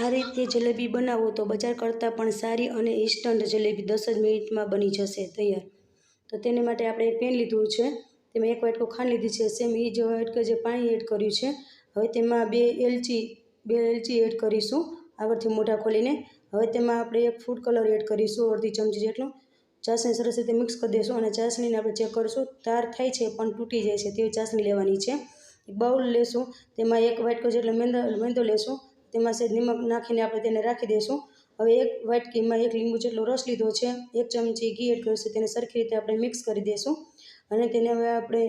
આ રીતે જલેબી બનાવો તો બજાર કરતાં પણ સારી અને ઇન્સ્ટન્ટ જલેબી દસ જ મિનિટમાં બની જશે તૈયાર. તો તેને માટે આપણે પેન લીધું છે, તેમાં એક વાટકો ખાંડ લીધી છે, સેમ એ જ વાટકો જે પાણી એડ કર્યું છે, હવે તેમાં બે એલચી બે એલચી એડ કરીશું, આગળથી મોઢા ખોલીને, હવે તેમાં આપણે એક ફૂડ કલર એડ કરીશું, અડધી ચમચી જેટલો. ચાસણી સરસ રીતે મિક્સ કરી દઈશું અને ચાસણીને આપણે ચેક કરીશું, તાર થાય છે પણ તૂટી જાય છે તેવી ચાસણી લેવાની છે. બાઉલ લેશું, તેમાં એક વાટકો જેટલો મેંદો મેંદો લેશું તેમાં સહેજ નિમક નાખીને આપણે તેને રાખી દઈશું હવે એક વાટકીમાં એક લીંબુ જેટલો રસ લીધો છે, એક ચમચી ઘી એડ કરીશું તેને સરખી રીતે આપણે મિક્સ કરી દઈશું અને તેને હવે આપણે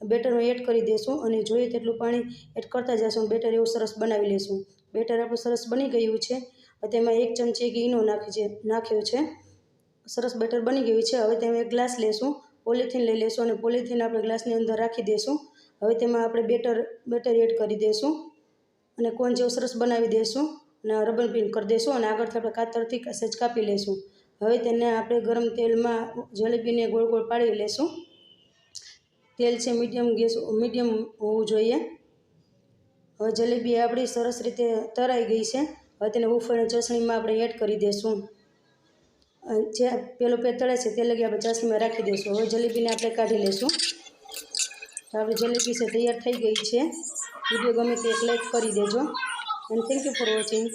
બેટરમાં એડ કરી દઈશું અને જોઈએ તેટલું પાણી એડ કરતા જઈશું બેટર એવું સરસ બનાવી લઈશું બેટર આપણું સરસ બની ગયું છે. તેમાં એક ચમચી ઘીનો નાખી છે, નાખ્યો છે. સરસ બેટર બની ગયું છે. હવે તેમાં એક ગ્લાસ લેશું. પોલિથીન લઈ લેશું અને પોલિથીન આપણે ગ્લાસની અંદર રાખી દઈશું હવે તેમાં આપણે બેટર બેટર એડ કરી દઈશું અને કોન જેવું સરસ બનાવી દઈશું અને રબન પીન કરી દઈશું અને આગળથી આપણે કાતરથી સહેજ કાપી લઈશું હવે તેને આપણે ગરમ તેલમાં જલેબીને ગોળ ગોળ પાડી લઈશું તેલ છે મીડિયમ ગેસ, મીડિયમ હોવું જોઈએ. હવે જલેબી આપણી સરસ રીતે તરાઈ ગઈ છે. હવે તેને ઉફળને ચસણીમાં આપણે એડ કરી દઈશું જે પેલો પેતળે છે તે લગી આપણે ચસણીમાં રાખી દઈશું હવે જલેબીને આપણે કાઢી લઈશું આપણી જલેબી છે, તૈયાર થઈ ગઈ છે. વીડિયો ગમે તે એક લાઈક કરી દેજો. And thank you for watching